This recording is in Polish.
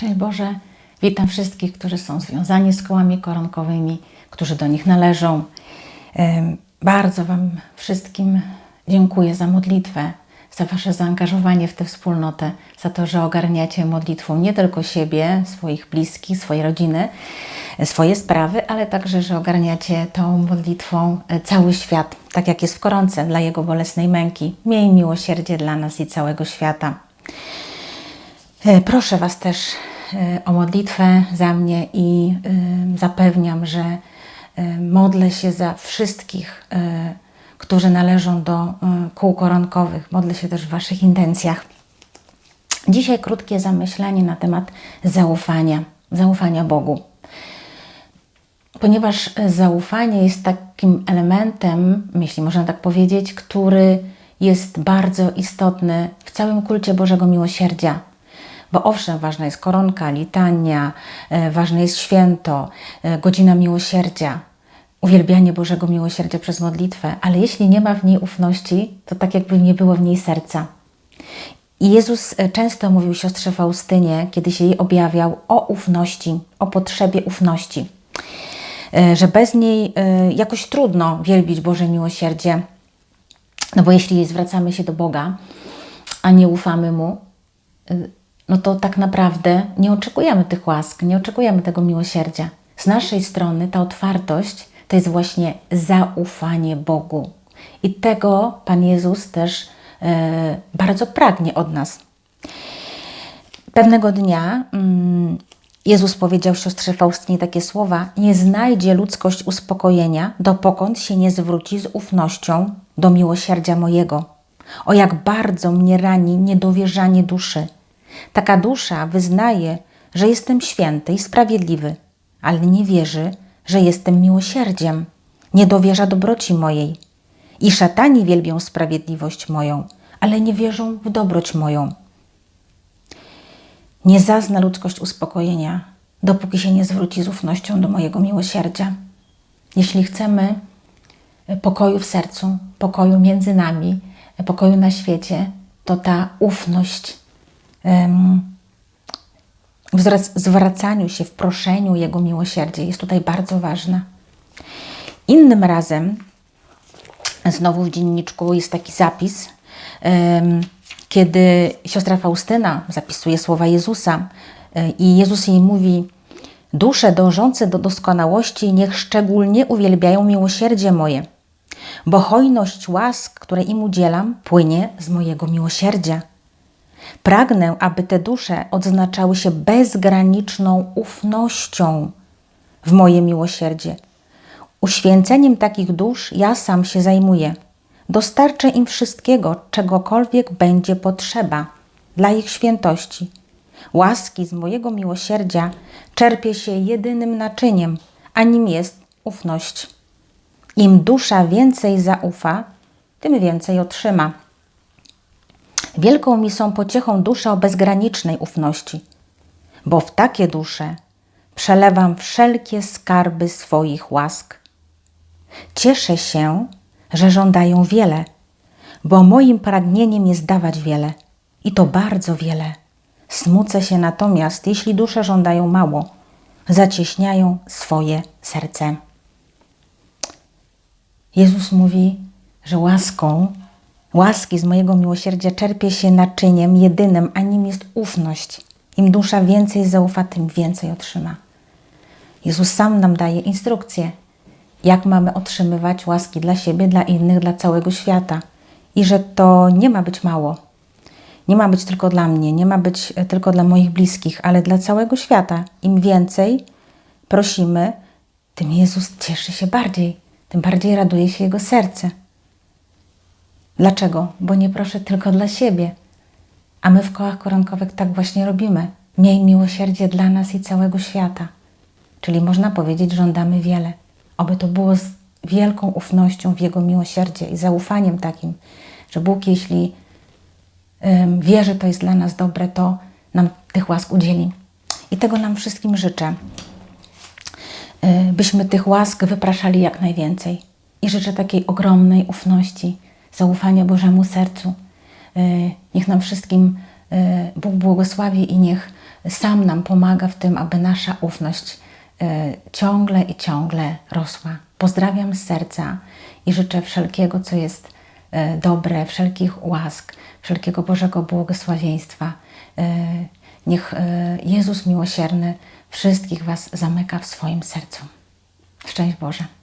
Szczęść Boże, witam wszystkich, którzy są związani z kołami koronkowymi, którzy do nich należą. Bardzo Wam wszystkim dziękuję za modlitwę, za Wasze zaangażowanie w tę wspólnotę, za to, że ogarniacie modlitwą nie tylko siebie, swoich bliskich, swojej rodziny, swoje sprawy, ale także, że ogarniacie tą modlitwą e, cały świat, tak jak jest w koronce dla Jego bolesnej męki. Miej miłosierdzie dla nas i całego świata. E, Proszę Was też o modlitwę za mnie i e, zapewniam, że e, modlę się za wszystkich, e, którzy należą do e, kół koronkowych. Modlę się też w Waszych intencjach. Dzisiaj krótkie zamyślenie na temat zaufania, zaufania Bogu. Ponieważ zaufanie jest takim elementem, jeśli można tak powiedzieć, który jest bardzo istotny w całym kulcie Bożego Miłosierdzia. Bo owszem, ważna jest koronka, litania, e, ważne jest święto, e, godzina miłosierdzia, uwielbianie Bożego Miłosierdzia przez modlitwę, ale jeśli nie ma w niej ufności, to tak jakby nie było w niej serca. I Jezus e, często mówił siostrze Faustynie, kiedy się jej objawiał, o ufności, o potrzebie ufności. Że bez niej jakoś trudno wielbić Boże miłosierdzie, no bo jeśli zwracamy się do Boga, a nie ufamy Mu, no to tak naprawdę nie oczekujemy tych łask, nie oczekujemy tego miłosierdzia. Z naszej strony ta otwartość to jest właśnie zaufanie Bogu. I tego Pan Jezus też e, bardzo pragnie od nas. Pewnego dnia mm, Jezus powiedział siostrze Faustynie takie słowa: Nie znajdzie ludzkość uspokojenia, dopokąd się nie zwróci z ufnością do miłosierdzia mojego. O jak bardzo mnie rani niedowierzanie duszy. Taka dusza wyznaje, że jestem święty i sprawiedliwy, ale nie wierzy, że jestem miłosierdziem. Nie dowierza dobroci mojej. I szatani wielbią sprawiedliwość moją, ale nie wierzą w dobroć moją. Nie zazna ludzkość uspokojenia, dopóki się nie zwróci z ufnością do mojego miłosierdzia. Jeśli chcemy pokoju w sercu, pokoju między nami, pokoju na świecie, to ta ufność w zwrac- zwracaniu się, w proszeniu Jego miłosierdzia jest tutaj bardzo ważna. Innym razem, znowu w dzienniczku jest taki zapis, kiedy siostra Faustyna zapisuje słowa Jezusa e, i Jezus jej mówi: Dusze dążące do doskonałości niech szczególnie uwielbiają miłosierdzie moje, bo hojność łask, które im udzielam, płynie z mojego miłosierdzia. Pragnę, aby te dusze odznaczały się bezgraniczną ufnością w moje miłosierdzie. Uświęceniem takich dusz ja sam się zajmuję. Dostarczę im wszystkiego, czegokolwiek będzie potrzeba dla ich świętości. Łaski z mojego miłosierdzia czerpie się jedynym naczyniem, a nim jest ufność. Im dusza więcej zaufa, tym więcej otrzyma. Wielką mi są pociechą dusze o bezgranicznej ufności, bo w takie dusze przelewam wszelkie skarby swoich łask. Cieszę się, że żądają wiele, bo moim pragnieniem jest dawać wiele i to bardzo wiele. Smucę się natomiast, jeśli dusze żądają mało, zacieśniają swoje serce. Jezus mówi, że łaską, łaski z mojego miłosierdzia czerpie się naczyniem jedynym, a nim jest ufność. Im dusza więcej zaufa, tym więcej otrzyma. Jezus sam nam daje instrukcje, jak mamy otrzymywać łaski dla siebie, dla innych, dla całego świata. I że to nie ma być mało. Nie ma być tylko dla mnie, nie ma być e, tylko dla moich bliskich, ale dla całego świata. Im więcej prosimy, tym Jezus cieszy się bardziej, tym bardziej raduje się Jego serce. Dlaczego? Bo nie proszę tylko dla siebie. A my w kołach koronkowych tak właśnie robimy. Miej miłosierdzie dla nas i całego świata. Czyli można powiedzieć, żądamy wiele. Oby to było z wielką ufnością w Jego miłosierdzie i zaufaniem takim, że Bóg, jeśli ym, wie, że to jest dla nas dobre, to nam tych łask udzieli. I tego nam wszystkim życzę. Y, byśmy tych łask wypraszali jak najwięcej. I życzę takiej ogromnej ufności, zaufania Bożemu sercu. Y, Niech nam wszystkim y, Bóg błogosławi i niech sam nam pomaga w tym, aby nasza ufność e, ciągle i ciągle rosła. Pozdrawiam z serca i życzę wszelkiego, co jest dobre, wszelkich łask, wszelkiego Bożego błogosławieństwa. Niech Jezus miłosierny wszystkich Was zamyka w swoim sercu. Szczęść Boże.